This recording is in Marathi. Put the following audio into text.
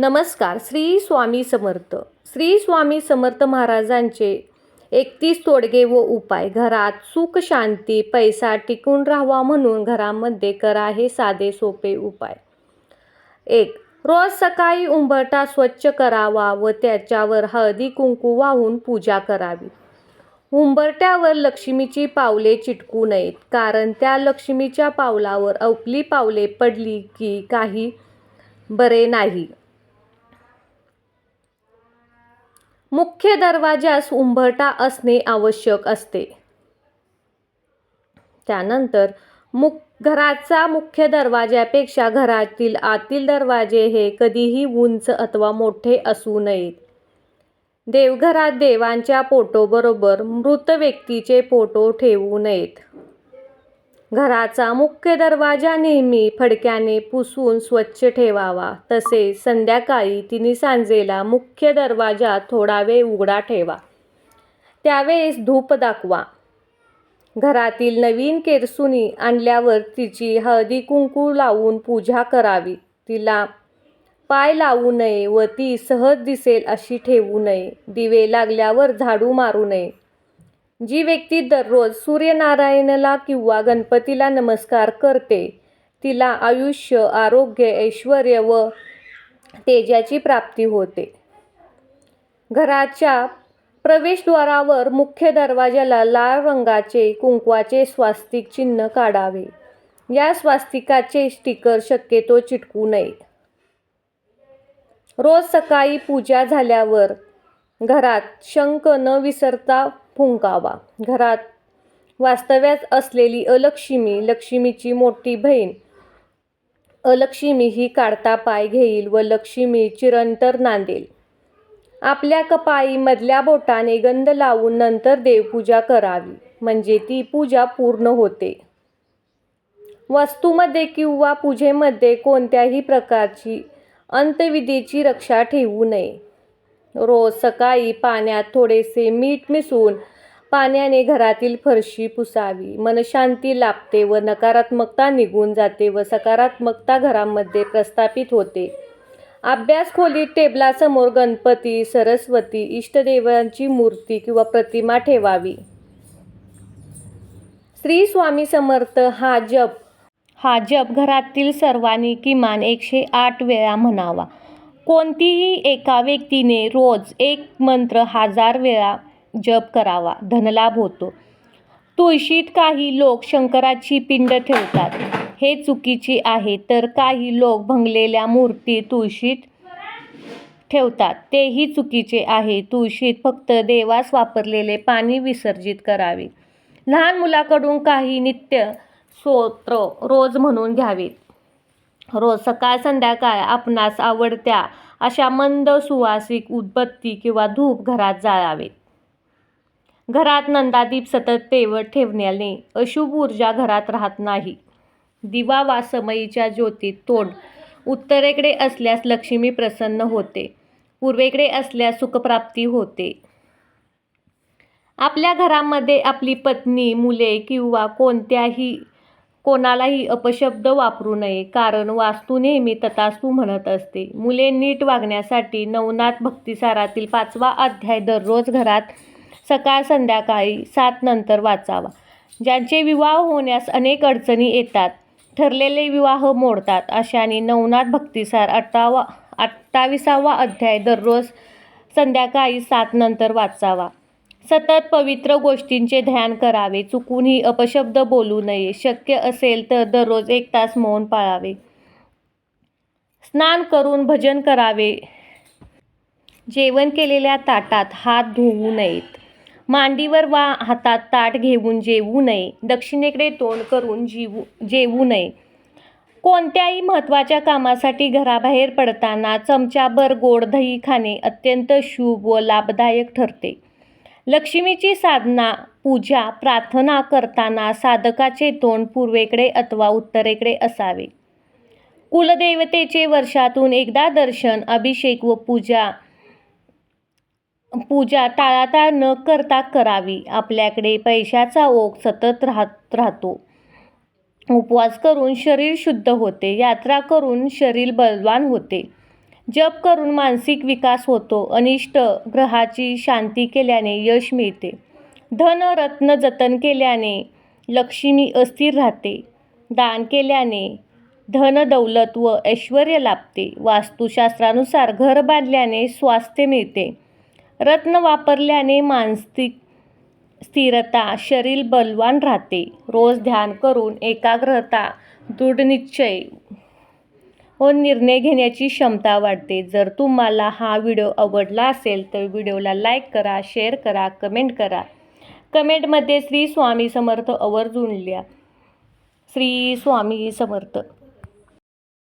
नमस्कार श्री स्वामी समर्थ. श्री स्वामी समर्थ महाराजांचे एकतीस तोडगे व उपाय. घरात सुख शांती पैसा टिकून राहावा म्हणून घरामध्ये करा हे साधे सोपे उपाय. एक रोज सकाळी उंबरठा स्वच्छ करावा व त्याच्यावर हळदी कुंकू वाहून पूजा करावी. उंबरट्यावर लक्ष्मीची पावले चिटकू नयेत कारण त्या लक्ष्मीच्या पावलावर अवली पावले पडली की काही बरे नाही. मुख्य दरवाजास उंबरठा असणे आवश्यक असते. त्यानंतर मुख घराचा मुख्य दरवाजापेक्षा घरातील आतील दरवाजे हे कधीही उंच अथवा मोठे असू नयेत. देवघरात देवांच्या फोटोबरोबर मृत व्यक्तीचे फोटो ठेवू नयेत. घराचा मुख्य दरवाजा नेहमी फडक्याने पुसून स्वच्छ ठेवावा. तसेच संध्याकाळी तिन्ही सांजेला मुख्य दरवाजा थोडा वेळ उघडा ठेवा. त्यावेळेस धूप दाखवा. घरातील नवीन केरसुनी आणल्यावर तिची हळदी कुंकू लावून पूजा करावी. तिला पाय लावू नये व ती सहज दिसेल अशी ठेवू नये. दिवे लागल्यावर झाडू मारू नये. जी व्यक्ती दररोज सूर्यनारायणाला किंवा गणपतीला नमस्कार करते तिला आयुष्य आरोग्य ऐश्वर व तेजाची प्राप्ती होते. घराच्या प्रवेशद्वारावर मुख्य दरवाजाला लाल रंगाचे कुंकवाचे स्वास्तिक चिन्ह काढावे. या स्वास्तिकाचे स्टिकर शक्यतो चिटकू नये रोज सकाळी पूजा झाल्यावर घरात शंख न विसरता फुंकावा. घरात वास्तव्यात असलेली अलक्ष्मी लक्ष्मीची मोठी बहीण. अलक्ष्मी ही काढता पाय घेईल व लक्ष्मी चिरंतर नांदेल. आपल्या कपाळी मधल्या बोटाने गंध लावून नंतर देवपूजा करावी म्हणजे ती पूजा पूर्ण होते. वस्तूमध्ये किंवा पूजेमध्ये कोणत्याही प्रकारची अंतविधीची रक्षा ठेवू नये. रोज सकाळी पाण्यात थोडेसे मीठ मिसळून पाण्याने घरातील फरशी पुसावी. मनशांती लाभते व नकारात्मकता निघून जाते व सकारात्मकता घरामध्ये प्रस्थापित होते. अभ्यास खोलीत टेबलासमोर गणपती सरस्वती इष्टदेवांची मूर्ती किंवा प्रतिमा ठेवावी. श्री स्वामी समर्थ हा जप. हा जप घरातील सर्वांनी किमान एकशे आठ वेळा म्हणावा. कोणतीही एका व्यक्तीने रोज एक मंत्र हजार वेळा जप करावा धनलाभ होतो. तुळशीत काही लोक शंकराची पिंड ठेवतात. हे चुकीचे आहे तर काही लोक भंगलेल्या मूर्ती तुळशीत ठेवतात. तेही चुकीचे आहे. तुळशीत फक्त देवास वापरलेले पाणी विसर्जित करावे. लहान मुलाकडून काही नित्य स्तोत्र रोज म्हणून घ्यावेत. रोज सकाळ संध्याकाळ आपणास आवडत्या अशा मंद सुवासिक उदबत्ती किंवा धूप घरात जाळावेत घरात नंदादीप सतत तेवत ठेवण्याने अशुभ ऊर्जा घरात राहत नाही. दिवा वा समयीच्या ज्योतीत तोंड उत्तरेकडे असल्यास लक्ष्मी प्रसन्न होते. पूर्वेकडे असल्यास सुखप्राप्ती होते. आपल्या घरामध्ये आपली पत्नी मुले किंवा कोणत्याही कोणालाही अपशब्द वापरू नये कारण वास्तू नेहमी ततास्तू म्हणत असते. मुले नीट वागण्यासाठी नवनाथ भक्तिसारातील पाचवा अध्याय दररोज घरात सकाळ संध्याकाळी सात नंतर वाचावा. ज्यांचे विवाह होण्यास अनेक अडचणी येतात ठरलेले विवाह मोडतात. अशाने नवनाथ भक्तिसार अठ्ठावा अठ्ठावीसावा अध्याय दररोज संध्याकाळी सात नंतर वाचावा. सतत पवित्र गोष्टींचे ध्यान करावे. चुकूनही अपशब्द बोलू नये. शक्य असेल तर दररोज एक तास मौन पाळावे. स्नान करून भजन करावे. जेवण केलेल्या ताटात हात धुवू नयेत. मांडीवर वा हातात ताट घेऊन जेवू नये. दक्षिणेकडे तोंड करून जीवू जेवू नये. कोणत्याही महत्त्वाच्या कामासाठी घराबाहेर पडताना चमचाभर गोड दही खाणे अत्यंत शुभ व लाभदायक ठरते. लक्ष्मीची साधना पूजा प्रार्थना करताना साधकाचे तोंड पूर्वेकडे अथवा उत्तरेकडे असावे. कुलदेवतेचे वर्षातून एकदा दर्शन अभिषेक व पूजा पूजा टाळाटाळ न करता करावी. आपल्याकडे पैशाचा ओघ सतत राहत राहतो. उपवास करून शरीर शुद्ध होते. यात्रा करून शरीर बलवान होते. जप करून मानसिक विकास होतो. अनिष्ट ग्रहाची शांती केल्याने यश मिळते. धन रत्न जतन केल्याने लक्ष्मी अस्थिर राहते. दान केल्याने धन दौलत व ऐश्वर लाभते. वास्तुशास्त्रानुसार घर बांधल्याने स्वास्थ्य मिळते. रत्न वापरल्याने मानसिक स्थिरता शरीर बलवान राहते. रोज ध्यान करून एकाग्रता दृढनिश्चय व निर्णय घेण्याची क्षमता वाढते. जर तुम्हाला हा व्हिडिओ आवडला असेल तर व्हिडिओला लाईक करा शेअर करा कमेंट करा. कमेंटमध्ये श्री स्वामी समर्थ अवर्जून लिहा. श्री स्वामी समर्थ.